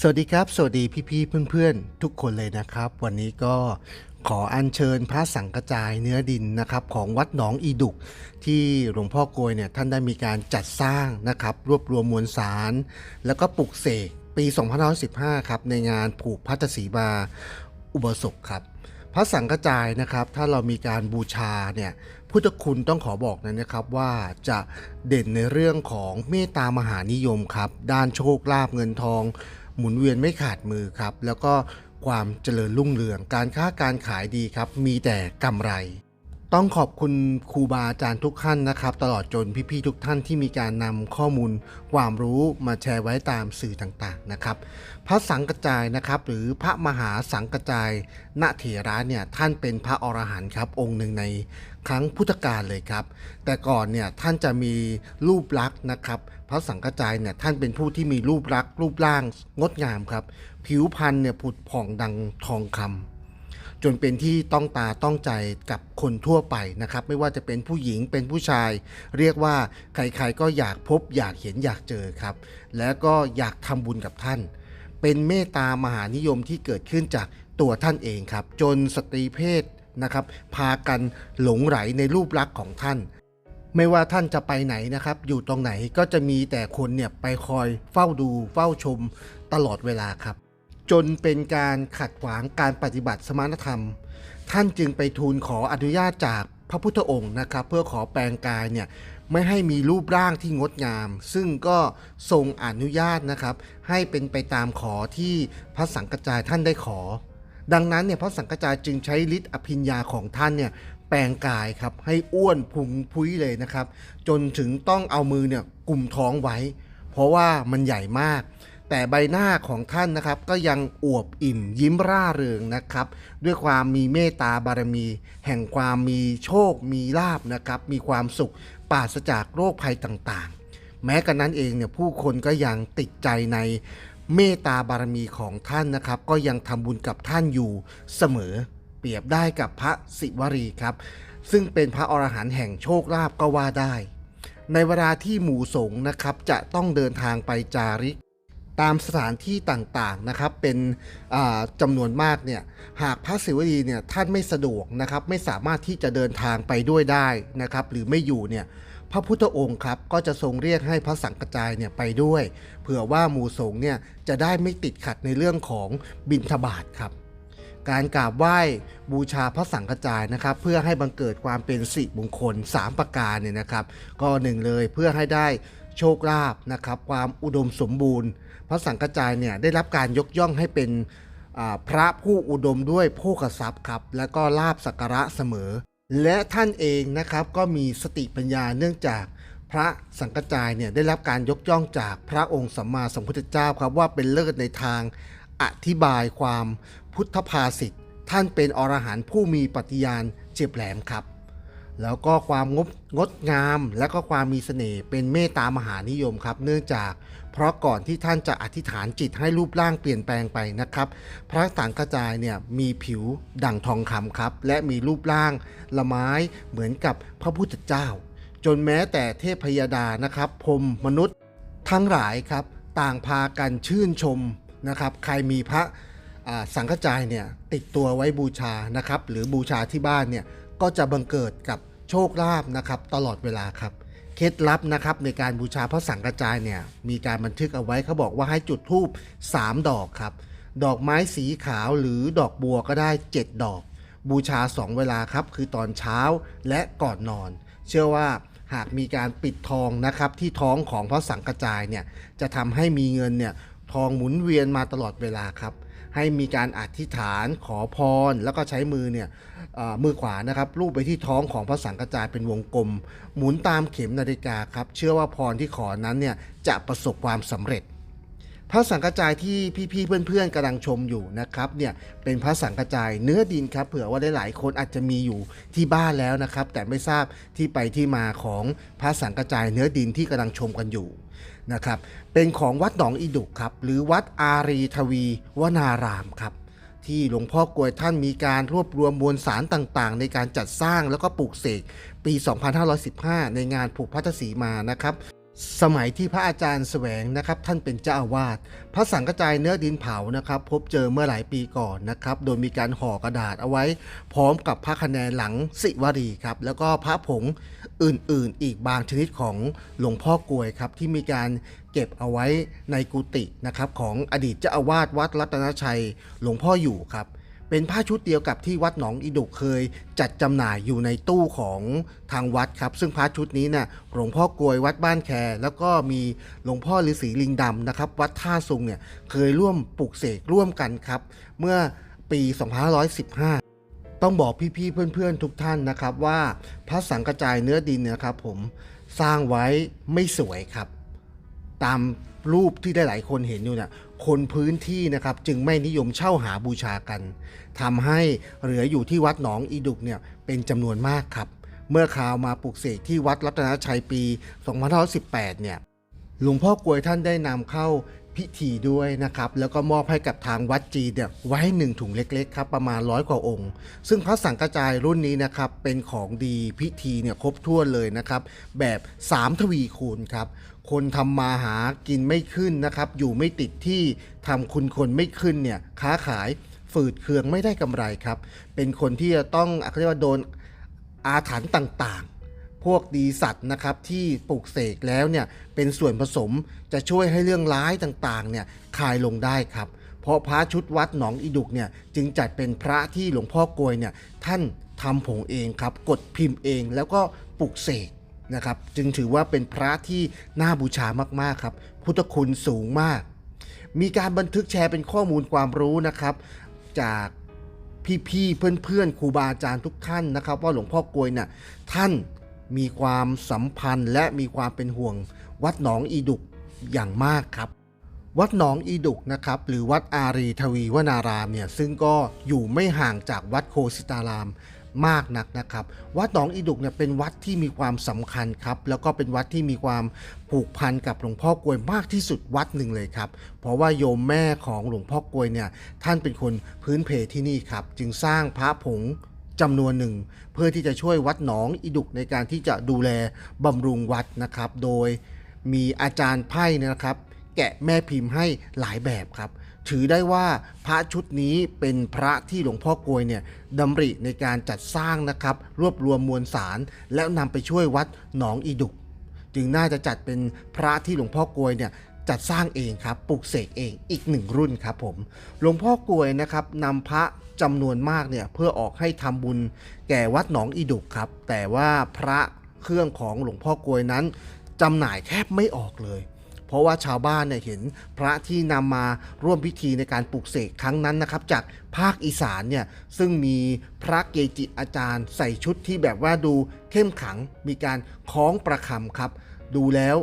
สวัสดีครับ สวัสดีพี่ๆเพื่อนๆ ทุกคนเลยนะครับ วันนี้ก็ขออัญเชิญพระสังกระจายเนื้อดินนะครับของวัดหนองอีดุก ที่หลวงพ่อโกยเนี่ยท่านได้มีการจัดสร้างนะครับ รวบรวมมวลสาร แล้วก็ปลุกเสกปี 2515 ครับ ในงานผูกพัทสีมาอุโบสถครับ พระสังกระจายนะครับ ถ้าเรามีการบูชาเนี่ยพุทธคุณต้องขอบอกนะนะครับว่าจะเด่นในเรื่องของเมตตามหานิยมครับ ด้านโชคลาภเงินทอง หมุนเวียนไม่ขาดมือครับ แล้วก็ความเจริญรุ่งเรือง การค้าการขายดีครับ มีแต่กำไร ต้องขอบคุณครูบาอาจารย์ทุกท่านนะครับ ตลอดจนพี่ๆทุกท่านที่มีการนำข้อมูล ความรู้มาแชร์ไว้ตามสื่อต่างๆนะครับ พระสังกจายนะครับ หรือพระมหาสังกจายณเถระเนี่ยท่านเป็นพระอรหันต์ครับ องค์หนึ่งใน ครั้งพุทธกาลเลยครับ แต่ก่อนเนี่ยท่านจะมีรูปลักษณ์นะครับพระสังกจายเนี่ยท่านเป็นผู้ที่มีรูปลักษณ์รูปร่างงดงามครับ ผิวพรรณเนี่ยผุดผ่องดังทองคำจนเป็นที่ต้องตาต้องใจกับคนทั่วไปนะครับ ไม่ว่าจะเป็นผู้หญิงเป็นผู้ชาย เรียกว่าใครๆก็อยากพบอยากเห็นอยากเจอครับ แล้วก็อยากทำบุญกับท่าน เป็นเมตตามหานิยมที่เกิดขึ้นจากตัวท่านเองครับ จนสตรีเพศ นะครับ พากันหลงไหลในรูปลักษณ์ของท่าน ไม่ว่าท่านจะไปไหนนะครับ อยู่ตรงไหนก็จะมีแต่คนเนี่ยไปคอยเฝ้าดูเฝ้าชมตลอดเวลาครับ จนเป็นการขัดขวางการปฏิบัติสมณธรรม ท่านจึงไปทูลขออนุญาตจากพระพุทธองค์นะครับ เพื่อขอแปลงกายเนี่ยไม่ให้มีรูปร่างที่งดงาม ซึ่งก็ทรงอนุญาตนะครับ ให้เป็นไปตามขอที่พระสังกระจายท่านได้ขอ ดังนั้นเนี่ยพระสังกระจายจึงใช้ฤทธิ์อภิญญาของท่านเนี่ยแปลงกายครับให้อ้วนพุงพุ้ยเลยนะครับ จนถึงต้องเอามือเนี่ยกลุ่มท้องไว้ เพราะว่ามันใหญ่มาก แต่ใบหน้าของท่านนะครับ ก็ยังอวบอิ่มยิ้มร่าเริงนะครับ ด้วยความมีเมตตาบารมี แห่งความมีโชค มีลาบนะครับ มีความสุขปราศจากโรคภัยต่างๆ แม้กระนั้นเองเนี่ยผู้คนก็ยังติดใจใน เมตตาบารมีของท่านนะครับ ก็ยังทำบุญกับท่านอยู่เสมอ เปรียบได้กับพระศิวรีครับ ซึ่งเป็นพระอรหันต์แห่งโชคลาภก็ว่าได้ ในเวลาที่หมู่สงฆ์นะครับจะต้องเดินทางไปจาริก ตามสถานที่ต่างๆนะครับเป็นจำานวนมากเนี่ยหากพระศิวลีเนี่ยท่านไม่สะดวกนะครับไม่สามารถที่จะเดินทางไปด้วยได้นะครับ หรือไม่อยู่เนี่ย พระพุทธองค์ครับก็จะทรงเรียกให้พระสังกจายเนี่ยไปด้วย เผื่อว่าหมู่สงฆ์เนี่ยจะได้ไม่ติดขัดในเรื่องของบิณฑบาตครับ การกราบไหว้บูชาพระสังฆจายนะครับ เพื่อให้บังเกิดความเป็นสิมงคล 3 ประการเนี่ยนะครับ ก็หนึ่งเลยเพื่อให้ได้โชคลาภนะครับ ความอุดมสมบูรณ์ พระสังฆจายเนี่ยได้รับการยกย่องให้เป็นพระผู้อุดมด้วยโภคทรัพย์ครับ และก็ลาบสักการะเสมอ และท่านเองนะครับก็มีสติปัญญาเนื่องจากพระสังกจายเนี่ยได้รับการยกย่องจากพระองค์สัมมาสัมพุทธเจ้าครับว่าเป็นเลิศในทางอธิบายความพุทธภาษิตท่านเป็นอรหันต์ผู้มีปฏิญาณเจ็บแหลมครับ แล้วก็ความงดงดงาม และก็ความมีเสน่ห์เป็นเมตตามหานิยมครับ เนื่องจาก เพราะก่อนที่ท่านจะอธิษฐานจิตให้รูปร่างเปลี่ยนแปลงไปนะครับ พระสังฆจายเนี่ยมีผิวดั่งทองคำครับ และมีรูปร่างละไม้เหมือนกับพระพุทธเจ้า จนแม้แต่เทพยดานะครับพรมมนุษย์ ทั้งหลายครับ ต่างพากันชื่นชมนะครับ ใครมีพระสังฆจายเนี่ยติดตัวไว้บูชานะครับ หรือบูชาที่บ้านเนี่ย ก็จะบังเกิดกับโชคลาภนะครับตลอดเวลาครับ เคล็ดลับนะครับในการบูชาพระสังฆจายเนี่ยมีการบันทึกเอาไว้เขาบอกว่าให้จุดธูป3 ดอกครับ ดอกไม้สีขาวหรือดอกบัวก็ได้ 7 ดอก บูชา 2 เวลาครับ คือตอนเช้าและก่อนนอน เชื่อว่าหากมีการปิดทองนะครับที่ท้องของพระสังฆจายเนี่ยจะทำให้มีเงินเนี่ยทองหมุนเวียนมาตลอดเวลาครับ ให้มีการอธิษฐานขอพร แล้วก็ใช้มือเนี่ยมือขวานะครับลูบไปที่ท้องของพระสังกจายเป็นวงกลม หมุนตามเข็มนาฬิกาครับ เชื่อว่าพรที่ขอนั้นเนี่ยจะประสบความสำเร็จ พระสังฆจายที่พี่ๆเพื่อนๆกำลังชมอยู่นะครับเนี่ยเป็นพระสังฆจายเนื้อดินครับเผื่อว่าหลายๆคนอาจจะมีอยู่ที่บ้านแล้วนะครับ แต่ไม่ทราบที่ไปที่มาของพระสังฆจายเนื้อดินที่กำลังชมกันอยู่นะครับเป็นของวัดหนองอีดุกครับหรือวัดอารีทวีวนารามครับที่หลวงพ่อกวยท่านมีการรวบรวมมวลสารต่างๆ ในการจัดสร้างแล้วก็ปลูกเสกปี 2515 ในงานผูกพัทธสีมานะครับ สมัยที่พระอาจารย์แสวงนะครับท่านเป็นเจ้าอาวาสพระสังฆจายเนื้อดินเผานะครับ พบเจอเมื่อหลายปีก่อนนะครับ โดยมีการห่อกระดาษเอาไว้ พร้อมกับพระคะแนนหลังสิวรีครับแล้วก็พระผงอื่นๆ อีกบางชนิดของหลวงพ่อกลวยครับที่มีการเก็บเอาไว้ในกุฏินะครับของอดีตเจ้าอาวาสวัดรัตนชัยหลวงพ่ออยู่ครับ เป็นผ้าชุดเดียวกับที่วัดหนองอีดุกเคย จัดจำหน่ายอยู่ในตู้ของทางวัดครับ ซึ่งผ้าชุดนี้เนี่ยหลวงพ่อกลวยวัดบ้านแคแล้วก็มีหลวงพ่อฤาษีลิงดำนะครับ วัดท่าซุงเนี่ยเคยร่วมปลูกเสกร่วมกันครับ เมื่อปี 2515 ต้องบอกพี่ๆเพื่อนๆทุกท่านนะครับว่าพระสังกระจายเนื้อดินเนี่ยนะครับผมสร้างไว้ไม่สวยครับ ตามรูปที่ได้หลายคนเห็นอยู่เนี่ย คนพื้นที่นะครับจึงไม่นิยมเช่าหาบูชากันทำให้เหลืออยู่ที่วัดหนองอีดุกเนี่ยเป็นจำนวนมากครับ เมื่อข่าวมาปลูกเสกที่วัดรัตนชัยปี 2518 เนี่ยหลวงพ่อกลวยท่านได้นำเข้า พิธีด้วยนะครับ แล้วก็มอบให้กับทางวัดจีเนี่ยไว้หนึ่งถุงเล็กๆครับประมาณร้อยกว่าองค์ ซึ่งพระสังกระจายรุ่นนี้นะครับเป็นของดีพิธีเนี่ยครบถ้วนเลยนะครับ แบบ 3 ทวีคูณครับคนทำมาหากินไม่ขึ้นนะครับ อยู่ไม่ติดที่ทำคุณคนไม่ขึ้นเนี่ยค้าขายฝืดเคืองไม่ได้กำไรครับ เป็นคนที่จะต้องเรียกว่าโดนอาถรรพ์ต่างๆ พวกดีสัตว์นะครับที่ปลูกเสกแล้วเนี่ยเป็นส่วนผสมจะช่วยให้เรื่องร้ายต่างๆเนี่ยคลายลงได้ครับเพราะพระชุดวัดหนองอีดุกเนี่ยจึงจัดเป็นพระที่หลวงพ่อกลวยเนี่ยท่านทำผงเองครับกดพิมพ์เองแล้วก็ปลุกเสกนะครับจึงถือว่าเป็นพระที่น่าบูชามากๆครับ พุทธคุณสูงมาก มีการบันทึกแชร์เป็นข้อมูลความรู้นะครับ จากพี่ๆเพื่อนๆครูบาอาจารย์ทุกท่านนะครับ ว่าหลวงพ่อกลวยเนี่ยท่าน มีความสัมพันธ์และมีความเป็นห่วง วัดหนองอีดุกอย่างมากครับ วัดหนองอีดุกนะครับหรือวัดอารีทวีวนารามเนี่ยซึ่งก็อยู่ไม่ห่างจากวัดโคสิตารามมากนักนะครับ วัดหนองอีดุกเนี่ยเป็นวัดที่มีความสำคัญครับ แล้วก็เป็นวัดที่มีความผูกพันกับหลวงพ่อกวยมากที่สุดวัดหนึ่งเลยครับ เพราะว่าโยมแม่ของหลวงพ่อกวยเนี่ยท่านเป็นคนพื้นเพที่นี่ครับ จึงสร้างพระผง จำนวนหนึ่ง เพื่อที่จะช่วยวัดหนองอีดุกในการที่จะดูแลบำรุงวัดนะครับ โดยมีอาจารย์ไพ่เนยนะครับ แกะแม่พิมพ์ให้หลายแบบครับ ถือได้ว่าพระชุดนี้เป็นพระที่หลวงพ่อกลวยเนี่ยดำริในการจัดสร้างนะครับ รวบรวมมวลสาร แล้วนำไปช่วยวัดหนองอีดุก จึงน่าจะจัดเป็นพระที่หลวงพ่อกลวยเนี่ย จัดสร้างเองครับปลูกเสกเองอีกหนึ่งรุ่นครับผมหลวงพ่อกลวยนะครับนำพระจำนวนมากเนี่ยเพื่อออกให้ทำบุญแก่วัดหนองอีดุกครับ แต่ว่าพระเครื่องของหลวงพ่อกลวยนั้นจำหน่ายแทบไม่ออกเลย เพราะว่าชาวบ้านเนี่ยเห็นพระที่นำมาร่วมพิธีในการปลูกเสกครั้งนั้นนะครับ จากภาคอีสานเนี่ยซึ่งมีพระเกจิอาจารย์ ใส่ชุดที่แบบว่าดูเข้มขังมีการคล้องประคำครับ ดูแล้ว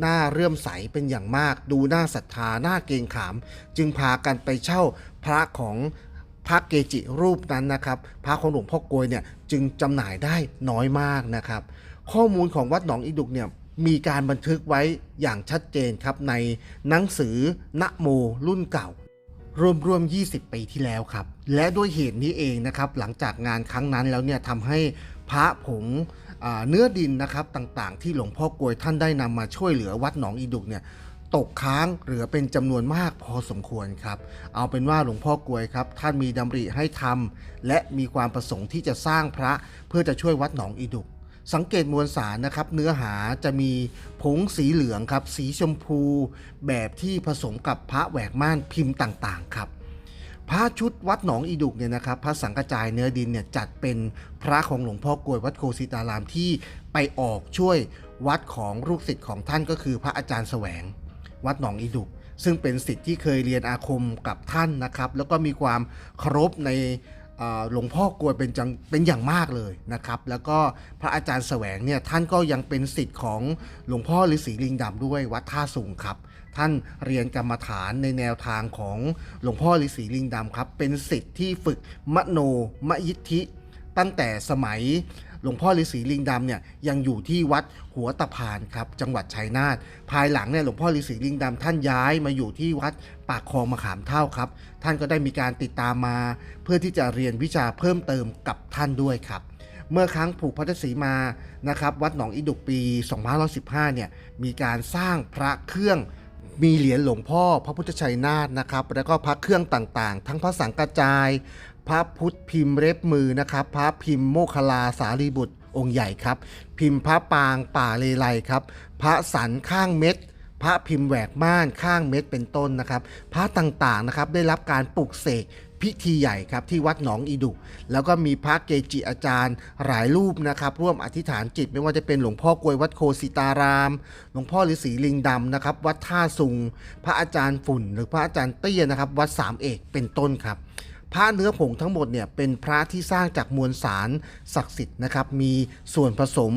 หน่าเรื่อมใสเป็นอย่างมาก ดูหน่าศรัทธาหน่าเกรงขาม จึงพากันไปเช่าพระของพระเกจิรูปนั้นนะครับ พระของหลวงพ่อกลวยเนี่ยจึงจำหน่ายได้น้อยมากนะครับ ข้อมูลของวัดหนองอีดุกเนี่ยมีการบันทึกไว้อย่างชัดเจนครับในหนังสือนะโมรุ่นเก่า รวมรวม20 ปีที่แล้วครับ และด้วยเหตุนี้เองนะครับ หลังจากงานครั้งนั้นแล้วเนี่ยทำให้พระผง เนื้อดินนะครับต่างๆ ที่หลวงพ่อกลวยท่านได้นำมาช่วยเหลือวัดหนองอีดุกเนี่ยตกค้างเหลือเป็นจำนวนมากพอสมควรครับ เอาเป็นว่าหลวงพ่อกลวยครับ ท่านมีดำริให้ทำและมีความประสงค์ที่จะสร้างพระเพื่อจะช่วยวัดหนองอีดุก สังเกตมวลสารนะครับ เนื้อหาจะมีผงสีเหลืองครับ สีชมพู แบบที่ผสมกับพระแหวกม่านพิมพ์ต่างๆ ครับ พระชุดวัดหนองอีดุกเนี่ยนะครับพระสังกระจายเนื้อดินเนี่ยจัดเป็นพระของหลวงพ่อกวยวัดโคสิตารามที่ไปออกช่วยวัดของลูกศิษย์ของท่านก็คือพระอาจารย์แสวง วัดหนองอีดุก ซึ่งเป็นศิษย์ที่เคยเรียนอาคมกับท่านนะครับ แล้วก็มีความเคารพในหลวงพ่อกวยเป็นจังเป็นอย่างมากเลยนะครับ แล้วก็พระอาจารย์แสวงเนี่ยท่านก็ยังเป็นศิษย์ของหลวงพ่อฤาษีลิงดำด้วยวัดท่าสูงครับ ท่านเรียนกรรมฐานในแนวทางของหลวงพ่อฤาษีลิงดำครับ เป็นศิษย์ที่ฝึกมโนมยิทธิ ตั้งแต่สมัยหลวงพ่อฤาษีลิงดำเนี่ยยังอยู่ที่วัดหัวตะพานครับจังหวัดชัยนาทภายหลังเนี่ยหลวงพ่อฤาษีลิงดำท่านย้ายมาอยู่ที่วัดปากคลองมะขามเท่าครับ ท่านก็ได้มีการติดตามมา เพื่อที่จะเรียนวิชาเพิ่มเติมกับท่านด้วยครับเมื่อครั้งผูกพัทสีมานะครับวัดหนองอีดุกปี 2515 เนี่ยมีการสร้างพระเครื่อง มีเหรียญหลวงพ่อพระพุทธชัยนาทนะครับ แล้วก็พระเครื่องต่างๆ ทั้งพระสังกระจาย พระพุทธพิมพ์เล็บมือนะครับ พระพิมพ์โมคคลาสารีบุตรองค์ใหญ่ครับ พิมพ์พระปางป่าเลไลครับ พระสันข้างเม็ด พระพิมพ์แหวกม่านข้างเม็ดเป็นต้นนะครับ พระต่างๆนะครับได้รับการปลุกเสก พิธีใหญ่ครับที่วัดหนองอีดุ แล้วก็มีพระเกจิอาจารย์หลายรูปนะครับ ร่วมอธิษฐานจิตไม่ว่าจะเป็นหลวงพ่อกลวยวัดโคสิตาราม หลวงพ่อฤาษีลิงดำนะครับ วัดท่าสุง พระอาจารย์ฝุ่น หรือพระอาจารย์เตี้ยนะครับ วัดสามเอกเป็นต้นครับพระเนื้อผงทั้งหมดเนี่ยเป็นพระที่สร้างจากมวลสารศักดิ์สิทธิ์นะครับ มีส่วนผสม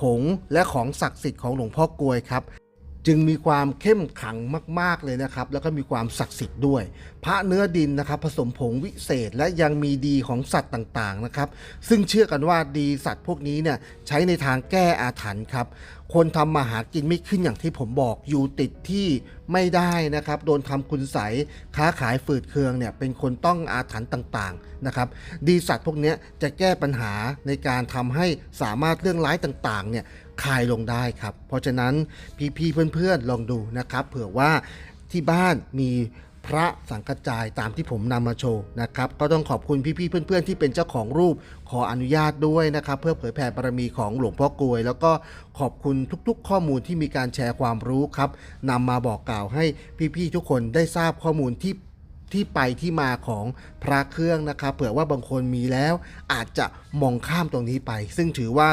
ผงและของศักดิ์สิทธิ์ของหลวงพ่อกลวยครับ จึงมีความเข้มขังมาก ๆ เลยนะครับ แล้วก็มีความศักดิ์สิทธิ์ด้วย พระเนื้อดินนะครับ ผสมผงวิเศษและยังมีดีของสัตว์ต่าง ๆ นะครับ ซึ่งเชื่อกันว่าดีสัตว์พวกนี้เนี่ยใช้ในทางแก้อาถรรพ์ครับ คนทำมาหากินไม่ขึ้นอย่างที่ผมบอกอยู่ติดที่ไม่ได้นะครับ โดนทำคุณใสค้าขายฝืดเคืองเนี่ยเป็นคนต้องอาถรรพ์ต่าง ๆ นะครับ ดีสัตว์พวกนี้จะแก้ปัญหาในการทำให้สามารถเรื่องร้ายต่าง ๆ เนี่ย คลายลงได้ครับ เพราะฉะนั้นพี่ๆเพื่อนๆลองดูนะครับ เผื่อว่าที่บ้านมีพระสังกจายตามที่ผมนำมาโชว์นะครับ ก็ต้องขอบคุณพี่ๆเพื่อนๆ ที่เป็นเจ้าของรูปขออนุญาตด้วยนะครับ เพื่อเผยแผ่บารมีของหลวงพ่อกลวย แล้วก็ขอบคุณทุกๆ ข้อมูลที่มีการแชร์ความรู้ครับนำมาบอกกล่าวให้พี่ๆทุกคนได้ทราบข้อมูลที่ที่ไปที่มาของพระเครื่องนะครับ เผื่อว่าบางคนมีแล้วอาจจะมองข้ามตรงนี้ไป ซึ่งถือว่า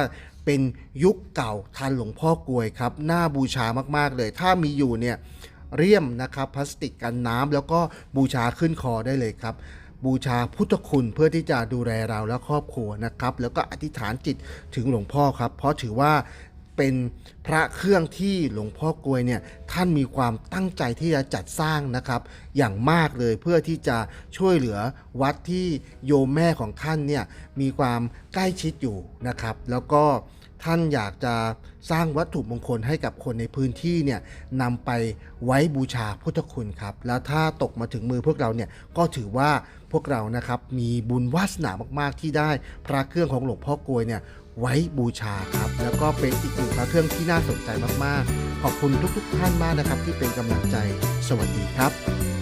เป็นยุคเก่าทันหลวงพ่อกวยครับน่าบูชามากๆเลย ถ้ามีอยู่เนี่ยเรียมนะครับพลาสติกกันน้ำแล้วก็บูชาขึ้นคอได้เลยครับบูชาพุทธคุณเพื่อที่จะดูแลเราและครอบครัวนะครับ แล้วก็อธิษฐานจิตถึงหลวงพ่อครับ เพราะถือว่า เป็นพระเครื่องที่หลวงพ่อกลวยเนี่ยท่านมีความตั้งใจที่จะจัดสร้างนะครับ อย่างมากเลยเพื่อที่จะช่วยเหลือวัดที่โยมแม่ของท่านเนี่ยมีความใกล้ชิดอยู่นะครับ แล้วก็ท่านอยากจะสร้างวัตถุมงคลให้กับคนในพื้นที่เนี่ยนำไปไว้บูชาพุทธคุณครับ แล้วถ้าตกมาถึงมือพวกเราเนี่ยก็ถือว่าพวกเรานะครับมีบุญวาสนามากๆที่ได้พระเครื่องของหลวงพ่อกลวยเนี่ย ไว้บูชาครับ แล้วก็เป็นอีกหนึ่งพระเครื่องที่น่าสนใจมากๆ ขอบคุณทุกๆท่านมากนะครับ ที่เป็นกำลังใจสวัสดีครับ